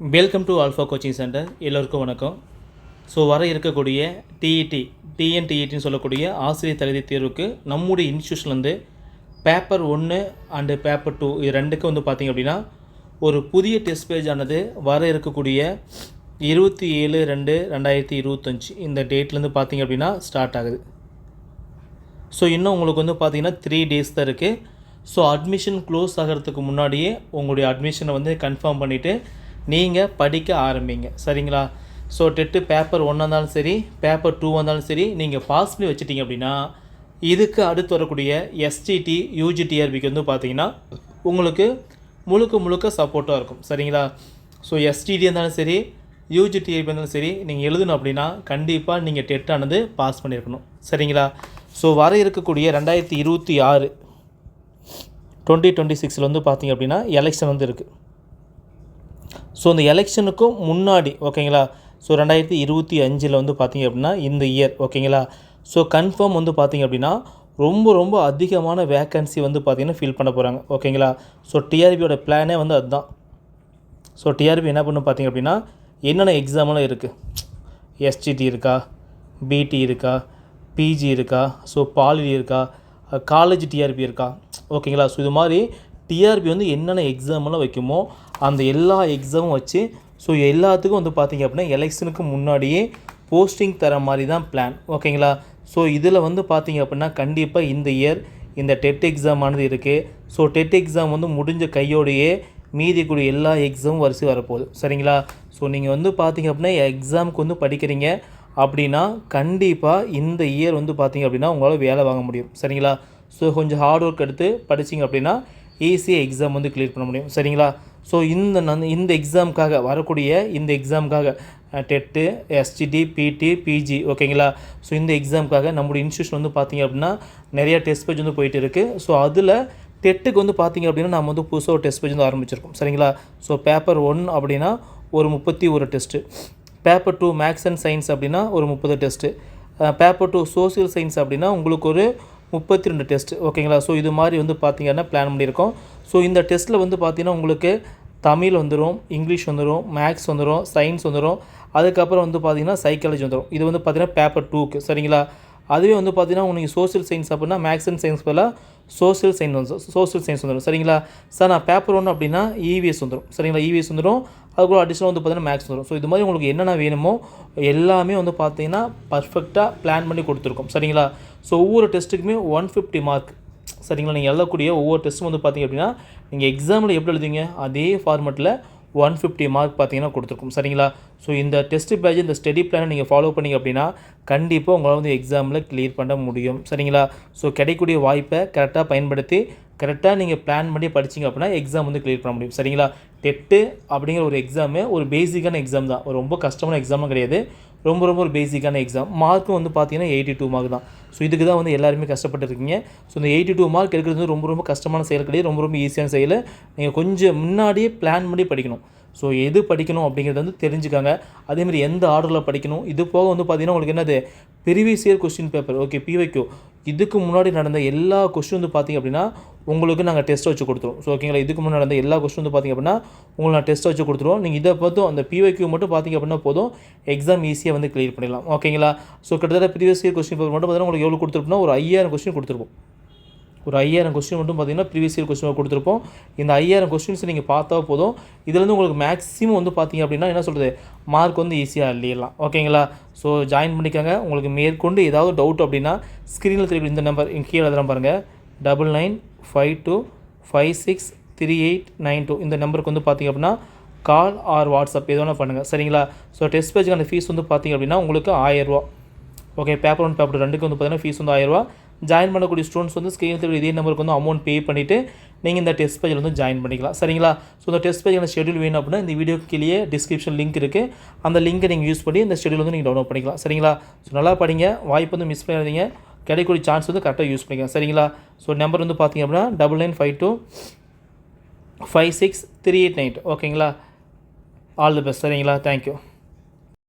Welcome to Alpha coaching centre எல்லோருக்கும் வணக்கம். So வர இருக்கக்கூடிய டிஇடி டிஎன்டிஇடின்னு சொல்லக்கூடிய ஆசிரியர் தகுதி தேர்வுக்கு நம்முடைய இன்ஸ்டியூஷன்லேருந்து பேப்பர் ஒன்று அண்டு பேப்பர் டூ இது ரெண்டுக்கும் வந்து பார்த்திங்க அப்படின்னா ஒரு புதிய டெஸ்ட் பேஜ் ஆனது வர இருக்கக்கூடிய இருபத்தி ஏழு ரெண்டு ரெண்டாயிரத்தி இருபத்தஞ்சி. இந்த டேட்லேருந்து பார்த்திங்க அப்படின்னா ஸ்டார்ட் ஆகுது. ஸோ இன்னும் உங்களுக்கு வந்து பார்த்தீங்கன்னா த்ரீ டேஸ் தான் இருக்குது ஸோ அட்மிஷன் க்ளோஸ் ஆகிறதுக்கு முன்னாடியே உங்களுடைய அட்மிஷனை வந்து கன்ஃபார்ம் பண்ணிவிட்டு நீங்கள் படிக்க ஆரம்பிங்க. சரிங்களா? ஸோ டெட்டு பேப்பர் ஒன்னாக இருந்தாலும் சரி பேப்பர் டூ இருந்தாலும் சரி நீங்கள் பாஸ் பண்ணி வச்சிட்டிங்க அப்படின்னா இதுக்கு அடுத்து வரக்கூடிய எஸ்டிடி யூஜிடிஆர்பிக்கு வந்து பார்த்தீங்கன்னா உங்களுக்கு முழுக்க முழுக்க சப்போர்ட்டாக இருக்கும். சரிங்களா? ஸோ எஸ்டிடி இருந்தாலும் சரி யூஜிடிஆர்பி இருந்தாலும் சரி நீங்கள் எழுதணும் அப்படின்னா கண்டிப்பாக நீங்கள் டெட்டானது பாஸ் பண்ணியிருக்கணும் சரிங்களா? ஸோ வர இருக்கக்கூடிய ரெண்டாயிரத்தி இருபத்தி ஆறு டுவெண்ட்டி டுவெண்ட்டி சிக்ஸில் வந்து பார்த்தீங்க அப்படின்னா எலெக்ஷன் வந்து இருக்குது ஸோ இந்த எலெக்ஷனுக்கும் முன்னாடி ஓகேங்களா ஸோ ரெண்டாயிரத்தி இருபத்தி அஞ்சில் வந்து பார்த்தீங்க அப்படின்னா இந்த இயர் ஓகேங்களா ஸோ கன்ஃபார்ம் வந்து பார்த்தீங்க அப்படின்னா ரொம்ப ரொம்ப அதிகமான வேக்கன்சி வந்து பார்த்தீங்கன்னா ஃபில் பண்ண போகிறாங்க ஓகேங்களா ஸோ டிஆர்பியோட பிளானே வந்து அதுதான். ஸோ டிஆர்பி என்ன பண்ணும் பார்த்தீங்க அப்படின்னா என்னென்ன எக்ஸாம்லாம் இருக்குது எஸ்டிடி இருக்கா? பிடி இருக்கா? பிஜி இருக்கா? ஸோ பாலிடி இருக்கா? காலேஜ் டிஆர்பி இருக்கா? ஓகேங்களா ஸோ இது மாதிரி டிஆர்பி வந்து என்னென்ன எக்ஸாம்லாம் வைக்குமோ அந்த எல்லா எக்ஸாமும் வச்சு ஸோ எல்லாத்துக்கும் வந்து பார்த்தீங்க அப்படின்னா எலெக்ஷனுக்கு முன்னாடியே போஸ்டிங் தர மாதிரி தான் பிளான் ஓகேங்களா ஸோ இதில் வந்து பார்த்தீங்க அப்படின்னா கண்டிப்பாக இந்த இயர் இந்த டெட் எக்ஸாம் ஆனது இருக்குது ஸோ டெட் எக்ஸாம் வந்து முடிஞ்ச கையோடையே மீதி கூடிய எல்லா எக்ஸாமும் வரிசை வரப்போகுது. சரிங்களா? ஸோ நீங்கள் வந்து பார்த்தீங்க அப்படின்னா எக்ஸாமுக்கு வந்து படிக்கிறீங்க அப்படின்னா கண்டிப்பாக இந்த இயர் வந்து பார்த்திங்க அப்படின்னா உங்களால் வேலை வாங்க முடியும். சரிங்களா? ஸோ கொஞ்சம் ஹார்ட் ஒர்க் எடுத்து படிச்சிங்க அப்படின்னா ஈஸியாக எக்ஸாம் வந்து கிளியர் பண்ண முடியும். சரிங்களா? ஸோ இந்த நன் இந்த எக்ஸாமுக்காக வரக்கூடிய இந்த எக்ஸாமுக்காக டெட்டு எஸ்டிடி பிடி பிஜி ஓகேங்களா? ஸோ இந்த எக்ஸாமுக்காக நம்முடைய இன்ஸ்டியூஷன் வந்து பார்த்தீங்க அப்படின்னா நிறையா டெஸ்ட் பேஜ் வந்து போயிட்டு இருக்குது ஸோ அதில் டெட்டுக்கு வந்து பார்த்தீங்க அப்படின்னா நம்ம வந்து புதுசாக ஒரு டெஸ்ட் பேஜ் வந்து ஆரம்பிச்சிருக்கோம். சரிங்களா? ஸோ பேப்பர் ஒன் அப்படின்னா ஒரு முப்பத்தி ஒரு test paper two maths and science அப்படின்னா ஒரு முப்பது test paper two social science அப்படின்னா உங்களுக்கு ஒரு முப்பத்தி ரெண்டு டெஸ்ட் ஓகேங்களா ஸோ இது மாதிரி வந்து பார்த்திங்கன்னா பிளான் பண்ணியிருக்கோம். ஸோ இந்த டெஸ்ட்டில் வந்து பார்த்திங்கன்னா உங்களுக்கு தமிழ் வந்துடும் இங்கிலீஷ் வந்துடும் மேக்ஸ் வந்துடும் சயின்ஸ் வந்துடும் அதுக்கப்புறம் வந்து பார்த்தீங்கன்னா சைக்காலஜி வந்துடும் இது வந்து பார்த்திங்கன்னா பேப்பர் டூக்கு சரிங்களா? அதுவே வந்து பார்த்தீங்கன்னா உங்களுக்கு சோசியல் சயின்ஸ் அப்படின்னா மேக்ஸ் அண்ட் சயின்ஸ் பதிலாக சோசியல் சயின்ஸ் வந்து சோசியல் சயின்ஸ் வந்துடும் சரிங்களா? சார் நான் பேப்பர் ஒன்று அப்படின்னா இவிஎஸ் வந்துடும் சரிங்களா? இவிஎஸ் வந்துடும் அதுக்குள்ள அடிஷனல் வந்து பார்த்தீங்கன்னா மேக்ஸ் வந்துடும் ஸோ இது மாதிரி உங்களுக்கு என்னென்ன வேணுமோ எல்லாமே வந்து பார்த்தீங்கன்னா பர்ஃபெக்டாக பிளான் பண்ணி கொடுத்துருக்கோம். சரிங்களா? ஸோ ஒவ்வொரு டெஸ்ட்டுக்குமே ஒன் ஃபிஃப்டி மார்க் சரிங்களா? நீங்கள் எழுதக்கூடிய ஒவ்வொரு டெஸ்ட்டும் வந்து பார்த்தீங்க அப்படின்னா நீங்கள் எக்ஸாமில் எப்படி எழுதுவீங்க? அதே ஃபார்மெட்டில் ஒன் ஃபிஃப்டி மார்க் பார்த்தீங்கன்னா கொடுத்துருக்கும். சரிங்களா? ஸோ இந்த டெஸ்ட் பேஜ் இந்த ஸ்டடி பிளானை நீங்கள் ஃபாலோ பண்ணிங்க அப்படின்னா கண்டிப்பாக உங்களால் வந்து எக்ஸாமில் கிளியர் பண்ண முடியும். சரிங்களா? ஸோ கிடைக்கக்கூடிய வாய்ப்பை கரெக்டாக பயன்படுத்தி கரெக்டாக நீங்கள் பிளான் பண்ணி படிச்சிங்க அப்படின்னா எக்ஸாம் வந்து கிளியர் பண்ண முடியும். சரிங்களா? டெட்டு அப்படிங்கிற ஒரு எக்ஸாமு ஒரு பேசிக்கான எக்ஸாம் தான். ஒரு ரொம்ப கஷ்டமான எக்ஸாமும் கிடையாது. ரொம்ப ரொம்ப ஒரு பேசிக்கான எக்ஸாம் மார்க்கும் வந்து பார்த்தீங்கன்னா எயிட்டி டூ மார்க் தான். ஸோ இதுக்கு தான் வந்து எல்லாருமே கஷ்டப்பட்டு இருக்கீங்க. ஸோ இந்த எயிட்டி டூ மார்க் எடுக்கிறது வந்து ரொம்ப ரொம்ப கஷ்டமான செயல் கிடையாது. ரொம்ப ரொம்ப ஈஸியான செயல். நீங்கள் கொஞ்சம் முன்னாடியே பிளான் பண்ணி படிக்கணும். ஸோ எது படிக்கணும் அப்படிங்கிறத வந்து தெரிஞ்சுக்காங்க. அதேமாதிரி எந்த ஆர்டரில் படிக்கணும்? இது போக வந்து பார்த்தீங்கன்னா உங்களுக்கு என்னது? Previous year question paper okay PYQ இதுக்கு முன்னாடி நடந்த எல்லா கொஸ்டின் வந்து பார்த்திங்க அப்படின்னா உங்களுக்கு நாங்கள் டெஸ்ட் வச்சு கொடுத்துருவோம். ஸோ ஓகேங்களா இதுக்கு முன்னாடி நடந்த எல்லா கொஸ்டின் வந்து பார்த்திங்க அப்படின்னா உங்களுக்கு நான் டெஸ்ட் வச்சு கொடுத்துருவோம். நீங்கள் இதை பார்த்தும் அந்த பிஒய்க்கு மட்டும் பார்த்திங்க அப்படின்னா போதும். எக்ஸாம் ஈஸியாக வந்து கிளியர் பண்ணிடலாம். ஓகேங்களா ஸோ கிட்டத்தட்ட ப்ரீவியஸ் இயர் கொஸ்டின் பேப்பர் மட்டும் பார்த்தீங்கன்னா உங்களுக்கு எவ்வளோ கொடுத்துருப்போம்னா ஒரு ஐயாயிரம் கொஸ்டின் கொடுத்துருப்போம். ஒரு ஐயாயிரம் கொஸ்டின் மட்டும் பார்த்தீங்கன்னா ப்ரீவியஸ் இயர் கொஸ்டின் கொடுத்துருப்போம். இந்த ஐயாயிரம் கொஸ்டின்ஸ் நீங்கள் பார்த்தா போதும். இதுலேருந்து உங்களுக்கு மேக்ஸிமம் வந்து பார்த்தீங்க அப்படின்னா என்ன சொல்கிறது மார்க் வந்து ஈஸியாக அள்ளிடலாம் ஓகேங்களா ஸோ ஜாயின் பண்ணிக்கோங்க. உங்களுக்கு மேற்கொண்டு ஏதாவது டவுட் அப்படின்னா ஸ்க்ரீனில் தெரியும். இந்த நம்பர் இங்கே கீழே எழுதுறேன் பாருங்கள் double nine five two five six three eight nine two இந்த நம்பருக்கு வந்து பார்த்தீங்க அப்படின்னா கால் ஆர் வாட்ஸ்அப் எது வேணால் பண்ணுங்கள் சரிங்களா? ஸோ டெஸ்ட் பேஜுக்கான ஃபீஸ் வந்து பார்த்தீங்க அப்படின்னா உங்களுக்கு ஆயிரரூவா ஓகே பேப்பர் ஒன் பேப்பர் ரெண்டுக்கு வந்து பார்த்தீங்கன்னா ஃபீஸ் வந்து ஆயிரரூவா ஜாயின் பண்ணக்கூடிய ஸ்டூடெண்ட்ஸ் வந்து ஸ்க்ரீன் தெரியும் இதே நம்பருக்கு வந்து அமௌண்ட் பே பண்ணிவிட்டு நீங்கள் இந்த டெஸ்ட் பேஜில் வந்து ஜாயின் பண்ணிக்கலாம். சரிங்களா? ஸோ இந்த டெஸ்ட் பேஜில் ஷெடியூல் வேணும் அப்படின்னா இந்த வீடியோ கீழே டிஸ்கிரிப்ஷன் லிங்க் இருக்குது அந்த லிங்கை நீங்கள் யூஸ் பண்ணி இந்த ஷெடியூல் வந்து நீங்கள் டவுன்லோட் பண்ணிக்கலாம். சரிங்களா? ஸோ நல்லா படிங்க. வாய்ப்பு வந்து மிஸ் பண்ணாதீங்க. கிடைக்கூடிய சான்ஸ் வந்து கரெக்டாக யூஸ் பண்ணிக்கலாம் சரிங்களா? ஸோ நம்பர் வந்து பார்த்தீங்க அப்படின்னா double nine five two five six three eight nine ஓகேங்களா ஆல் தி பெஸ்ட் சரிங்களா? Thank you